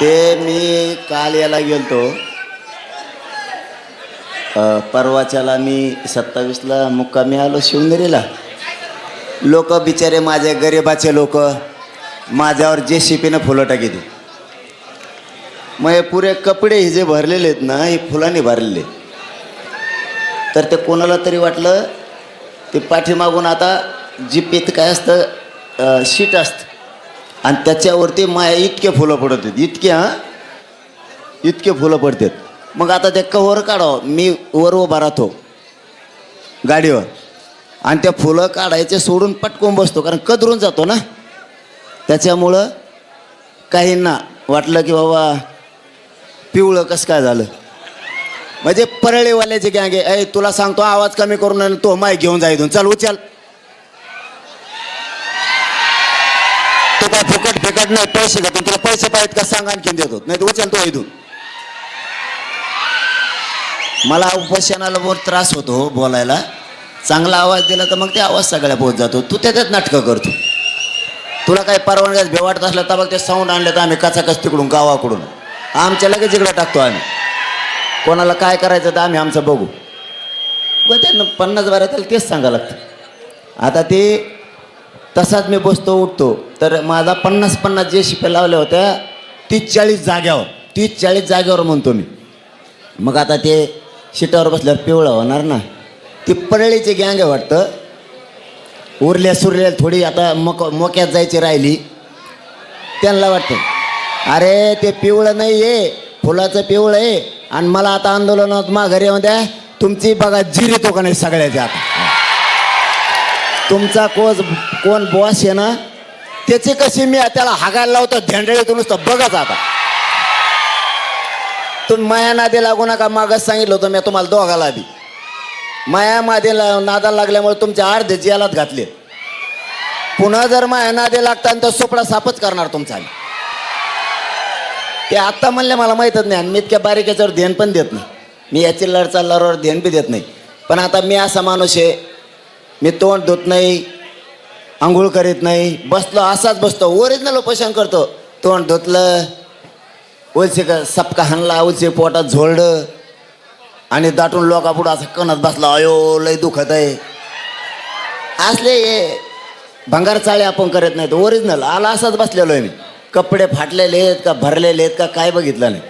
ते मी काल याला गेलतो. परवाच्याला मी सत्तावीसला मुक्कामी आलो शिवनेरीला. लोक बिचारे माझे गरिबाचे लोक माझ्यावर जे शिपीनं फुलं टाकीते. मग हे पुरे कपडे हे जे भरलेले आहेत ना हे फुलांनी भरलेले. तर ते कोणाला तरी वाटलं ते पाठीमागून आता जी जीपीत काय असतं शीट असतं. आणि त्याच्यावरती माया इतके फुलं पडत आहेत इतके हां? इतके फुलं पडतात. मग आता ते कवर काढावं. मी वर उभा राहतो गाडीवर. आणि त्या फुलं काढायचे सोडून पटकून बसतो कारण कदरून जातो ना. त्याच्यामुळं काहींना वाटलं की बाबा पिवळं कसं काय झालं? म्हणजे परळीवाल्याचे गँगे ऐ तुला सांगतो आवाज कमी करून तो माय घेऊन जा इथून. चल उचल. ते काय फुकट फिकट नाही पैसे घेतो तुला पैसे पाहिजेत का सांग आणखीन देतो. नाही तर उचल तो इथून. मला उपोषणाला बहुत त्रास होतो हो बोलायला. चांगला आवाज दिला तर मग ते आवाज सगळ्या पोहोच जातो. तू त्याच्यात नाटकं करतो तुला काही परवानग्या भेवाटत असलं तर मग ते साऊंड आणले तर आम्ही कचाकच तिकडून गावाकडून. आमच्या लगेच इकडं टाकतो आम्ही. कोणाला काय करायचं तर आम्ही आमचं बघू. व त्यांना पन्नास बारा त्याला तेच सांगा लागतं. आता ते तसाच मी बसतो उठतो. तर माझा पन्नास पन्नास जे शिप्या लावल्या होत्या तीस चाळीस जाग्यावर तीस चाळीस जाग्यावर म्हणतो मी. मग आता ते शिटावर बसल्यावर पिवळं होणार ना. ती परळीची गँग आहे वाटतं. उरल्या सुरल्या थोडी आता मोक मोक्यात जायची राहिली. त्यांना वाटतं अरे ते पिवळं नाही आहे फुलाचं पिवळं आहे. आणि मला आता आंदोलनात माघारी येऊन द्या. तुमची बघा जिरितो का नाही सगळ्याच्या आता. तुमचा कोच कोण बॉस आहे ना त्याची कशी मी त्याला हागायला लावतो झेंडळीतून नुसतं बघाच आता तुम्ही माया नादी लागू नका मागच सांगितलं होतं मी तुम्हाला दोघाला बी. माया मादे नादाला लागल्यामुळे तुमच्या अर्धे जेलात घातले. पुन्हा जर माया नादे लागता तर सोपडा सापच करणार तुमचा. ते आत्ता म्हणले मला माहीतच नाही आणि मी इतक्या बारीक याच्यावर ध्यान पण देत नाही. मी याची लढचा लढवर ध्यान बी देत नाही. पण आता मी असा माणूस आहे मी तोंड धुत नाही आंघोळ करीत नाही बसलो असाच बसतो ओरिजिनल उपोषण करतो. तोंड धुतलं उलसे का सपका हाणला उलसे पोटात झोळलं आणि दाटून लोकापुढं असं कणत बसला अयो लय दुखत आहे. असले हे भंगार चाळे आपण करत नाहीत ओरिजिनल आला असाच बसलेलो आहे मी. कपडे फाटलेले आहेत का भरलेले आहेत का काय बघितलं नाही.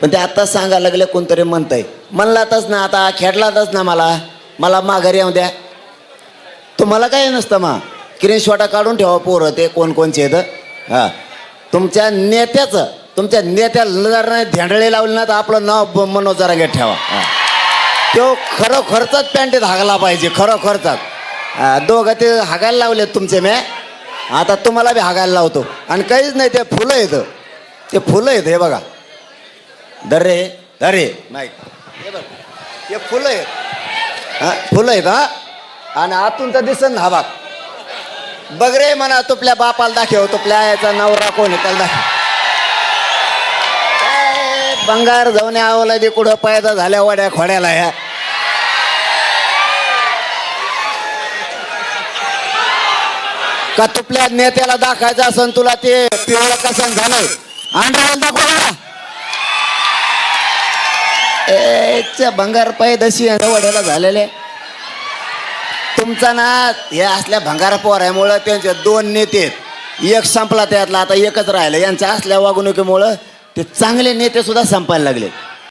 पण ते आत्ताच सांगायला लागले कोणतरी म्हणतंय. म्हणलातच ना आता खेळलातच ना मला. मला माघारी येऊ द्या. तुम्हाला काय नसतं मा? स्क्रीनशॉटा काढून ठेवा पोरं ते कोण कोणचे आहेत हां? तुमच्या नेत्याचं तुमच्या नेत्याला जर नाही धेंडळे लावले ना तर आपलं नाव ब- मनोज जरांगे ठेवा हां. तो खरोखरचाच पॅन्टीत हागला पाहिजे खरोखरचाच. हां, दोघं ते हागायला लावलेत तुमचे मॅ आता तुम्हाला बी हागायला लावतो. आणि काहीच नाही ते फुलं येतं ते फुलं येतं हे बघा. दर्रे दर्रे नाही हे बघ. हे फुलं आहेत. हां फुलं आहेत हां. आणि आतून तर दिसन ना हा बाग बघ रे म्हणा तुपल्या बापाला दाखव तुपल्या आयाचा नवरा कोण त्याला दाखव. बंगार जाऊन आवला दे कुठं पायदा झाल्या वड्या खोड्याला ह्या. का तुपल्या नेत्याला दाखायचं असन तुला ते पिवळं कसन झालंय? अंड्राला दाखव ना. ए, च्या वड्याला झालेले. तुमचा ना हे असल्या भंगार पोरामुळं त्यांचे दोन नेते आहेत. एक संपला त्यातला आता एकच राहिलं यांच्या असल्या वागणुकीमुळं ते चांगले नेते सुद्धा संपायला लागले